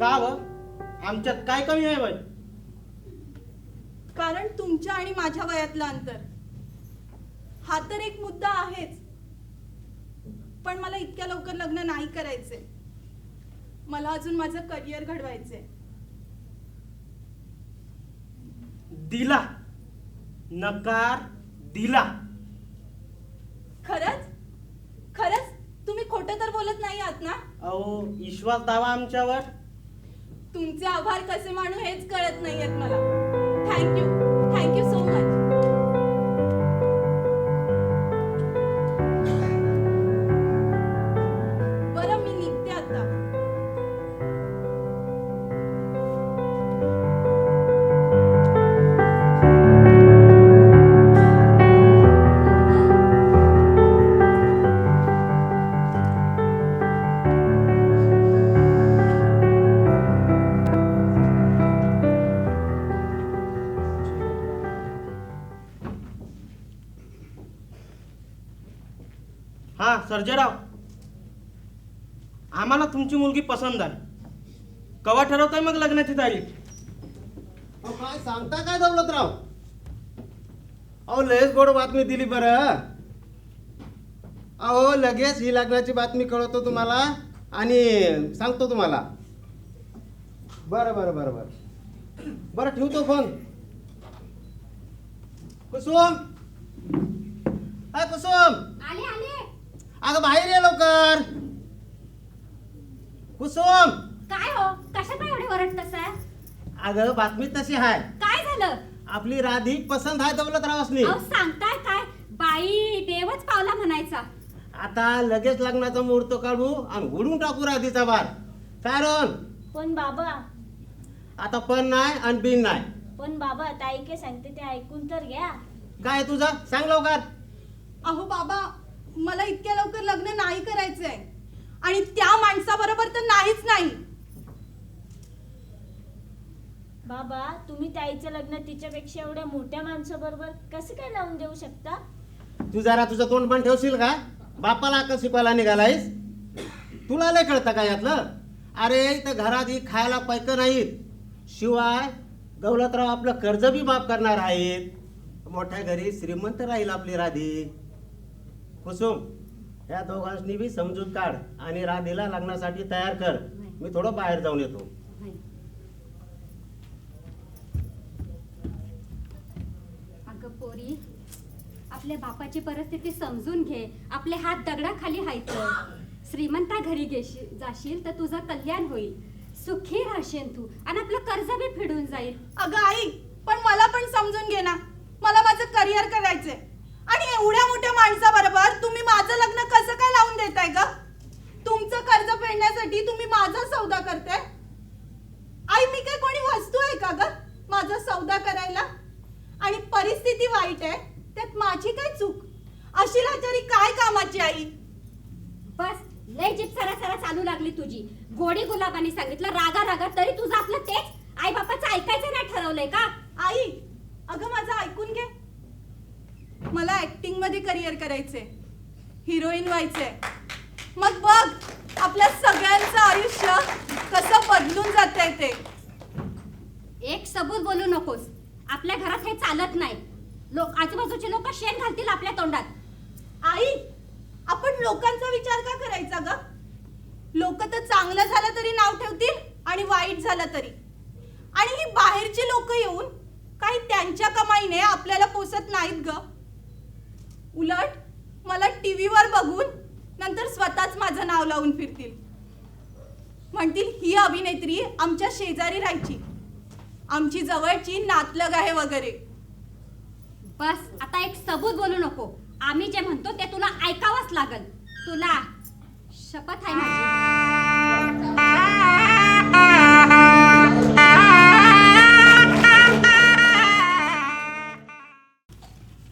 का व? आमच्यात काय कमी आहे बाई? कारण तुमच्या आणि माझ्या वयातलं अंतर. हा तर एक मुद्दा आहेच. पण मला इतक्या लवकर लग्न नाही करायचंय मला अजून माझं करिअर घडवायचंय. दिला. नकार दिला. खरंच? खरंच? तुम्ही खोटं तर बोलत नाही आहात ना? अहो विश्वास दावा आमच्यावर. तुमचे आभार कसे मानू हेच कळत नाहीयेत मला. थँक्यू थँक्यू हा सर्जेराव. आम्हाला तुमची मुलगी पसंत आहे कवा ठरवताय मग लग्नाची तारीख? अहो, काय सांगता काय दौलतराव? अहो लयच गोड बातमी दिली बरं. अहो लगेच ही लग्नाची बातमी कळवतो तुम्हाला आणि सांगतो तुम्हाला. बरं बरं बरं बरं. बरं ठेवतो फोन. कुसुम? हाय कुसुम? आले आले. अगं बाहेर ये लवकर. कुसुम. काय हो? कशा काय एवढे वरडतस अगं बातमी तशी आहे काय झालं? आपली राधिक पसंत आहे दौलतरावासनी अहो सांगताय काय? बाई देवच पावला म्हणायचा. आता लगेच लग्नाचा मुहूर्त काढू आणि उडून टाकू राधीचा बार. कारण पण बाबा. आता पण नाही आणि बिन नाही. पण बाबा ताई काय सांगते ते ऐकून तर घ्या. काय तुझा? सांग लवकर. अहो बाबा मला इतक्या लवकर लग्न नाही करायचंय. आणि त्या माणसाबरोबर तर नाहीच नाही. बाबा तुम्ही ताईचं लग्न तिच्यापेक्षा एवढ्या मोठ्या माणसाबरोबर कसं काय लावून देऊ शकता? तू जरा तुझं तोंड पण ठेवशील का? बापाला का शिपायला निघालायस? तुला लय कळतं का यातलं? अरे इथं घरात ही खायला पैक नाहीत. शिवाय दौलतराव आपलं कर्ज बी माफ करणार आहेत. मोठ्या घरी श्रीमंत राहील आपली राधी. कुसुम या दोघांनी बी समजूत काढ आणि राधीला लग्नासाठी तयार कर. मी थोडं बाहेर जाऊन येतो. अगं पोरी आपल्या बापाची परिस्थिती समजून घे. आपले हात दगडाखाली हायचं. श्रीमंता घरी घेशील जाशील तर तुझं कल्याण होईल. सुखी राहशील तू आणि आपलं कर्ज बी फेडून जाईल. अगं आई पण मला पण समजून घे ना. मला माझं करिअर करायचंय. आणि एवढ्या मोठ्या माणसाबरोबर तुम्ही माझं लग्न कसं काय लावून देताय का? तुमचं कर्ज फेडण्यासाठी तुम्ही माझा सौदा करताय? आई मी काय कोणी वस्तू आहे का ग? माझा सौदा करायला? आणि परिस्थिती वाईट आहे त्यात माझी काय चूक? अशी लाचारी काय कामाची आई? बस लय जीप सरा सरा चालू लागली तुझी. गोडी गुलाबाने सांगितलं रागा रागा तरी तुझं आपलं तेच? आई बापाचं ऐकायचं नाही ठरवलंय का? आई अगं माझं ऐकून घे. मला ऍक्टिंगमध्ये करिअर करायचंय. हिरोईन व्हायचंय. मग बघ आपल्या सगळ्यांचं आयुष्य कसं बदलून जातंय ते. एक सबूत बोलू नकोस. आपल्या घरात हे चालत नाही. लोक आजूबाजूचे लोक शेण घालतील आपल्या तोंडात. आई आपण लोकांचा विचार का करायचा ग? लोक तर चांगलं झालं तरी नाव ठेवतील आणि वाईट झालं तरी. आणि ही बाहेरची लोक येऊन काही त्यांच्या कमाईने आपल्याला पोसत नाहीत ग. उलट मला टीव्हीवर बघून नंतर स्वतःच माझं नाव लावून फिरतील. म्हणतील ही अभिनेत्री आमच्या शेजारी राहायची. आमची जवळची नातलग आहे वगैरे. बस आता एक सबूत बोलू नको. आम्ही जे म्हणतो ते तुला ऐकावंच लागल. तुला शपथ आहे माझी.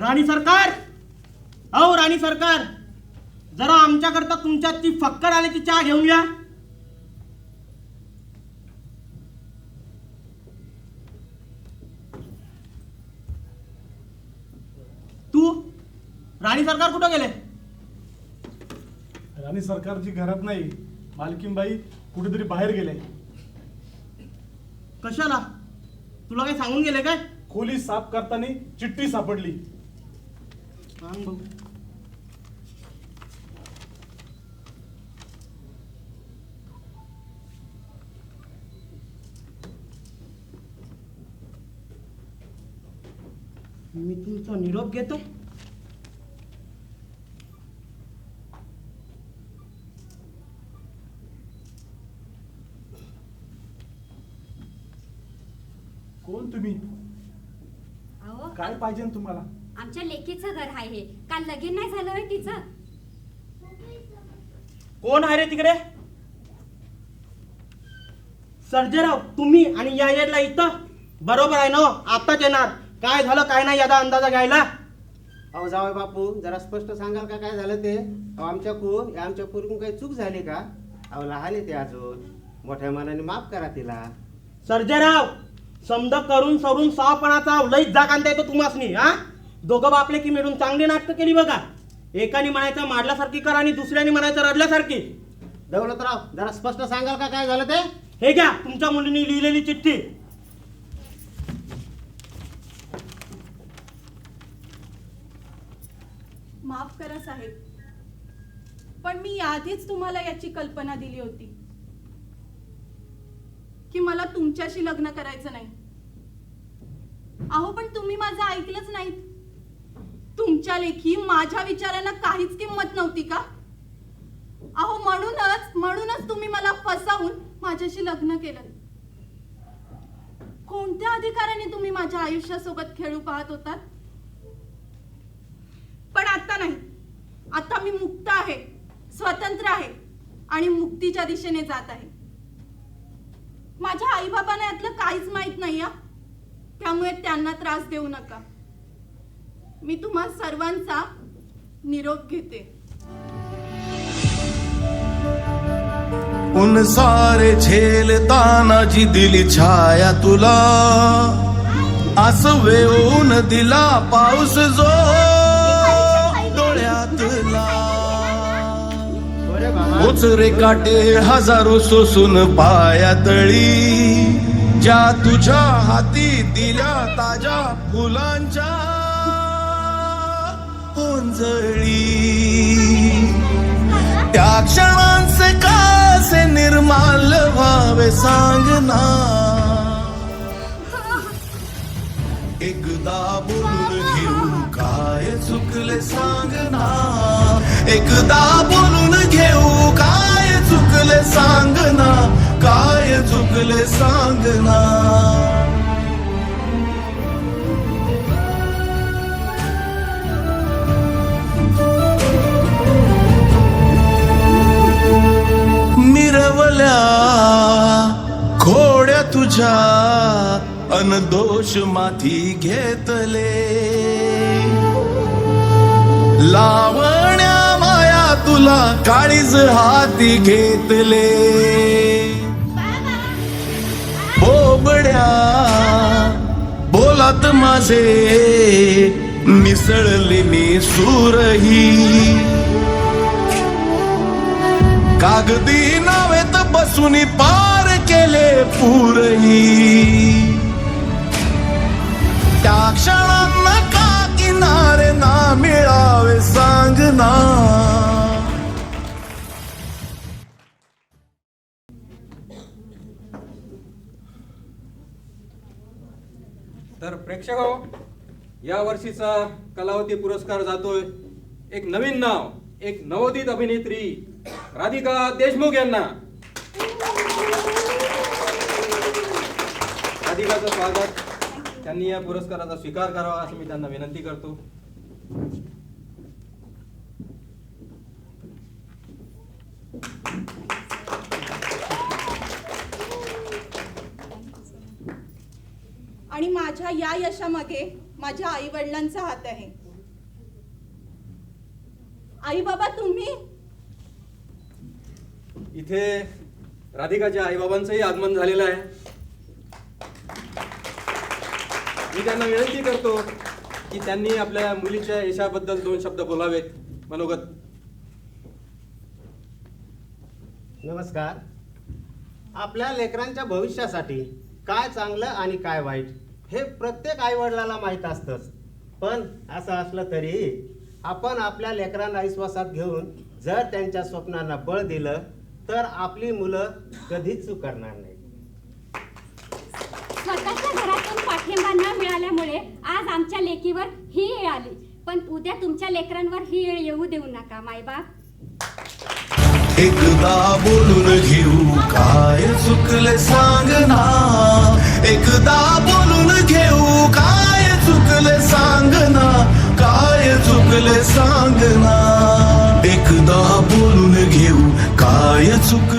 राणी सरकार! अहो राणी सरकार! जरा आमच्याकरता तुमच्या ती फक्कड आल्याची चहा घेऊन या. तू राणी सरकार कुठं गेले? राणी सरकारची घरात नाही मालकीनबाई कुठेतरी बाहेर गेले. कशाला? तुला काही सांगून गेले काय? खोली साफ करताना चिठ्ठी सापडली. सांग बघू मी तुमचा निरोप घेतो. कोण तुम्ही? अहो काय पाहिजे तुम्हाला? आमच्या लेकीचं घर आहे हे. काल लगीन नाही झालं होय तिचं? कोण आहे रे तिकडे? सर्जेराव तुम्ही आणि या येडला इथं? बरोबर आहे ना आताच येणार. काय झालं काय नाही याचा अंदाजा घ्यायला? अहो जावय बापू जरा स्पष्ट सांगाल का काय झालं ते? अहो आमच्याकडून आमच्या पूर्वीकडून काही चूक झाली का? अहो लहान आहे ते अजून. मोठ्या मनाने माफ करा तिला. सर्जेराव समद करून सरून सावपणाचा लईच जाग आणता येतो तुम्हासनी हा? दोघं बापले की मिळून चांगली नाटकं केली बघा. एकाने म्हणायचं मारल्यासारखी कर आणि दुसऱ्याने म्हणायचं रडल्यासारखी. दौलतराव जरा स्पष्ट सांगाल का काय झालं ते? हे घ्या तुमच्या मुलीने लिहिलेली चिठ्ठी. माफ करा साहेब. पण मी आधीच तुम्हाला याची कल्पना दिली होती की मला तुमच्याशी लग्न करायचं नाही. अहो पण तुम्ही माझं ऐकलंच नाहीत. तुमच्या लेखी माझ्या विचारांना काहीच किंमत नव्हती का? अहो म्हणूनच म्हणूनच तुम्ही मला फसावून माझ्याशी लग्न केलं. कोणत्या अधिकाराने तुम्ही माझ्या आयुष्यासोबत खेळू पाहत होतात? पण आता नाही. आता मी मुक्त आहे स्वतंत्र आहे आणि मुक्तीच्या दिशेने जात आहे. माझ्या आईबाबांना यातलं काहीच माहीत नाही या त्यामुळे त्यांना त्रास देऊ नका. मी तुम्हा सर्वांचा निरोप घेते. उन सारे झेलताना जी दिली छाया तुला. असं वेऊन दिला पाऊस जो बरे ओचरे काटे हजारो सोसून पाया तळी. ज्या तुझ्या हाती दिल्या ताज्या फुलांच्या ओंजळी. त्या क्षणांचे कासे निर्माल व्हावे सांगना एकदा बोलून घेऊ काय चुकले सांगना एकदा बोलून चुकले सांगना काय चुकले सांगना? मिरवल्या खोड्या तुझ्या अनदोष माथी घेतले. लावण्या तुला काळीज हाती घेतले. बोबड्या बोलात माझे मिसळले मी सूरही. कागदी नावेत बसून पार केले पूरही. त्या क्षणांना का ना मिळावे सांगना तर प्रेक्षक हो, या वर्षीचा कलावती पुरस्कार जातोय. एक नवीन नाव एक नवोदित अभिनेत्री राधिका देशमुख यांना. राधिकाचं स्वागत. त्यांनी या पुरस्काराचा स्वीकार करावा असं मी त्यांना विनंती करतो. आणि माझ्या या यशामागे माझ्या आई वडिलांचा हात आहे. आई बाबा तुम्ही? इथे राधिकाच्या आईबाबांचंही आगमन झालेलं आहे. मी त्यांना विनंती करतो की त्यांनी आपल्या मुलीच्या यशाबद्दल दोन शब्द बोलावेत. मनोगत. नमस्कार. आपल्या लेकरांच्या भविष्यासाठी काय चांगलं आणि काय वाईट हे प्रत्येक आईवडिलाला माहीत असतंच. पण असं असलं तरी आपण आपल्या लेकरांना विश्वासात घेऊन जर त्यांच्या स्वप्नांना बळ दिलं तर आपली मुलं कधीच चूक करणार नाही लेकीवर ही येळ आली. पण उद्या तुमच्या लेकरांवर ही येळ येऊ देऊ नका मायबाप. एकदा बोलून घेऊ काय चुकले सांग ना. एकदा बोलून घेऊ काय चुकले सांग ना. काय चुकले सांग ना. एकदा बोलून घेऊ काय चुकले